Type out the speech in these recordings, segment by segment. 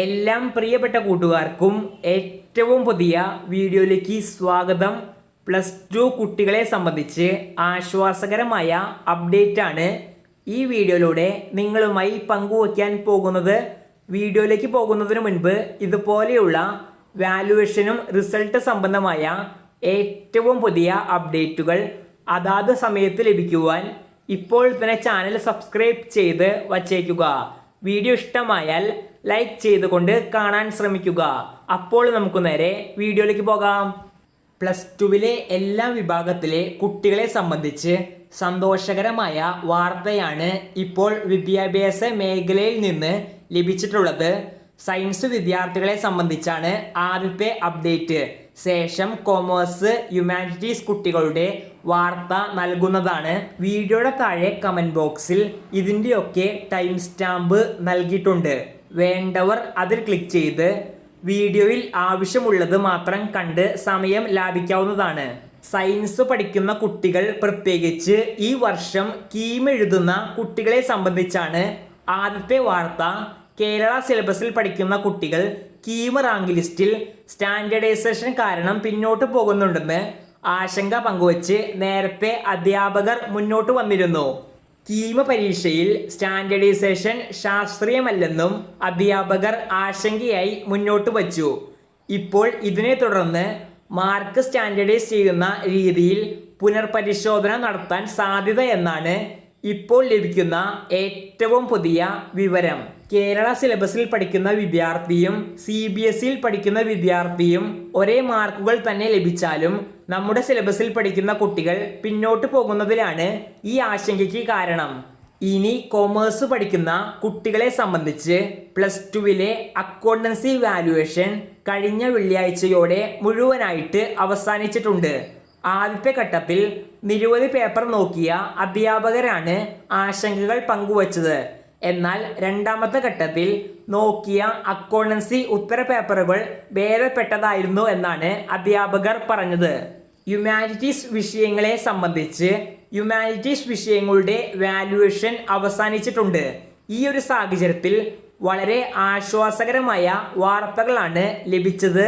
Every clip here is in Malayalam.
എല്ലാം പ്രിയപ്പെട്ട കൂട്ടുകാർക്കും ഏറ്റവും പുതിയ വീഡിയോയിലേക്ക് സ്വാഗതം. പ്ലസ് ടു കുട്ടികളെ സംബന്ധിച്ച് ആശ്വാസകരമായ അപ്ഡേറ്റ് ആണ് ഈ വീഡിയോയിലൂടെ നിങ്ങളുമായി പങ്കുവയ്ക്കാൻ പോകുന്നത്. വീഡിയോയിലേക്ക് പോകുന്നതിന് മുൻപ് ഇതുപോലെയുള്ള വാലുവേഷനും റിസൾട്ട് സംബന്ധമായ ഏറ്റവും പുതിയ അപ്ഡേറ്റുകൾ അതാത് സമയത്ത് ലഭിക്കുവാൻ ഇപ്പോൾ തന്നെ ചാനൽ സബ്സ്ക്രൈബ് ചെയ്ത് വച്ചേക്കുക. വീഡിയോ ഇഷ്ടമായാൽ ലൈക്ക് ചെയ്തുകൊണ്ട് കാണാൻ ശ്രമിക്കുക. അപ്പോൾ നമുക്ക് നേരെ വീഡിയോയിലേക്ക് പോകാം. പ്ലസ് ടുവിലെ എല്ലാ വിഭാഗത്തിലെ കുട്ടികളെ സംബന്ധിച്ച് സന്തോഷകരമായ വാർത്തയാണ് ഇപ്പോൾ വിദ്യാഭ്യാസ മേഖലയിൽ നിന്ന് ലഭിച്ചിട്ടുള്ളത്. സയൻസ് വിദ്യാർത്ഥികളെ സംബന്ധിച്ചാണ് ആദ്യത്തെ അപ്ഡേറ്റ്. ശേഷം കൊമേഴ്സ് ഹ്യൂമാനിറ്റീസ് കുട്ടികളുടെ വാർത്ത നൽകുന്നതാണ്. വീഡിയോയുടെ താഴെ കമന്റ് ബോക്സിൽ ഇതിന്റെയൊക്കെ ടൈം സ്റ്റാമ്പ് നൽകിയിട്ടുണ്ട്. വേണ്ടവർ അതിൽ ക്ലിക്ക് ചെയ്ത് വീഡിയോയിൽ ആവശ്യമുള്ളത് മാത്രം കണ്ട് സമയം ലാഭിക്കാവുന്നതാണ്. സയൻസ് പഠിക്കുന്ന കുട്ടികൾ പ്രത്യേകിച്ച് ഈ വർഷം കീമെഴുതുന്ന കുട്ടികളെ സംബന്ധിച്ചാണ് ആദ്യത്തെ വാർത്ത. കേരള സിലബസിൽ പഠിക്കുന്ന കുട്ടികൾ കീമ് റാങ്ക് ലിസ്റ്റിൽ സ്റ്റാൻഡേർഡൈസേഷൻ കാരണം പിന്നോട്ട് പോകുന്നുണ്ടെന്ന് ആശങ്ക പങ്കുവച്ച് നേരത്തെ അധ്യാപകർ മുന്നോട്ട് വന്നിരുന്നു. കീമ പരീക്ഷയിൽ സ്റ്റാൻഡേർഡൈസേഷൻ ശാസ്ത്രീയമല്ലെന്നും അധ്യാപകർ ആശങ്കയായി മുന്നോട്ട് വച്ചു. ഇപ്പോൾ ഇതിനെ തുടർന്ന് മാർക്ക് സ്റ്റാൻഡേർഡൈസ് ചെയ്യുന്ന രീതിയിൽ പുനർപരിശോധന നടത്താൻ സാധ്യത എന്നാണ് ഇപ്പോൾ ലഭിക്കുന്ന ഏറ്റവും പുതിയ വിവരം. കേരള സിലബസിൽ പഠിക്കുന്ന വിദ്യാർത്ഥിയും സി ബി എസ് ഇയിൽ പഠിക്കുന്ന വിദ്യാർത്ഥിയും ഒരേ മാർക്കുകൾ തന്നെ ലഭിച്ചാലും നമ്മുടെ സിലബസിൽ പഠിക്കുന്ന കുട്ടികൾ പിന്നോട്ട് പോകുന്നതിലാണ് ഈ ആശങ്കയ്ക്ക് കാരണം. ഇനി കോമേഴ്സ് പഠിക്കുന്ന കുട്ടികളെ സംബന്ധിച്ച് പ്ലസ് ടുവിലെ അക്കൗണ്ടൻസി വാലുവേഷൻ കഴിഞ്ഞ വെള്ളിയാഴ്ചയോടെ മുഴുവനായിട്ട് അവസാനിച്ചിട്ടുണ്ട്. ആദ്യത്തെ ഘട്ടത്തിൽ നിരവധി പേപ്പർ നോക്കിയ അധ്യാപകരാണ് ആശങ്കകൾ പങ്കുവച്ചത്. എന്നാൽ രണ്ടാമത്തെ ഘട്ടത്തിൽ നോക്കിയ അക്കൗണ്ടൻസി ഉത്തര പേപ്പറുകൾ ഭേദപ്പെട്ടതായിരുന്നു എന്നാണ് അധ്യാപകർ പറഞ്ഞത്. ഹ്യൂമാനിറ്റീസ് വിഷയങ്ങളെ സംബന്ധിച്ച് ഹ്യൂമാനിറ്റീസ് വിഷയങ്ങളുടെ വാല്യുവേഷൻ അവസാനിച്ചിട്ടുണ്ട്. ഈ ഒരു സാഹചര്യത്തിൽ വളരെ ആശ്വാസകരമായ വാർത്തകളാണ് ലഭിച്ചത്.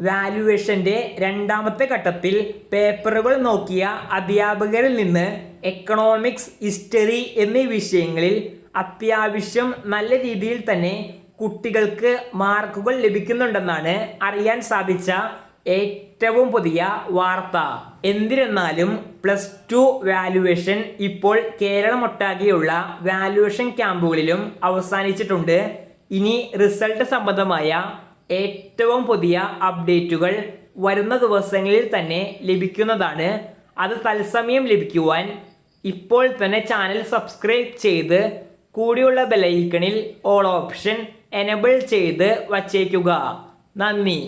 വാല്യുവേഷന്റെ രണ്ടാമത്തെ ഘട്ടത്തിൽ പേപ്പറുകൾ നോക്കിയ അധ്യാപകരിൽ നിന്ന് എക്കണോമിക്സ് ഹിസ്റ്ററി എന്നീ വിഷയങ്ങളിൽ അത്യാവശ്യം നല്ല രീതിയിൽ തന്നെ കുട്ടികൾക്ക് മാർക്കുകൾ ലഭിക്കുന്നുണ്ടെന്നാണ് അറിയാൻ സാധിച്ച ഏറ്റവും പുതിയ വാർത്ത. എന്തിരുന്നാലും പ്ലസ് ടു വാലുവേഷൻ ഇപ്പോൾ കേരളമൊട്ടാകെയുള്ള വാലുവേഷൻ ക്യാമ്പുകളിലും അവസാനിച്ചിട്ടുണ്ട്. ഇനി റിസൾട്ട് സംബന്ധമായ ഏറ്റവും പുതിയ അപ്ഡേറ്റുകൾ വരുന്ന ദിവസങ്ങളിൽ തന്നെ ലഭിക്കുന്നതാണ്. അത് തത്സമയം ലഭിക്കുവാൻ ഇപ്പോൾ തന്നെ ചാനൽ സബ്സ്ക്രൈബ് ചെയ്ത് കൂടിയുള്ള ബെലൈക്കണിൽ ഓൾ ഓപ്ഷൻ എനബിൾ ചെയ്ത് വച്ചേക്കുക. നന്ദി.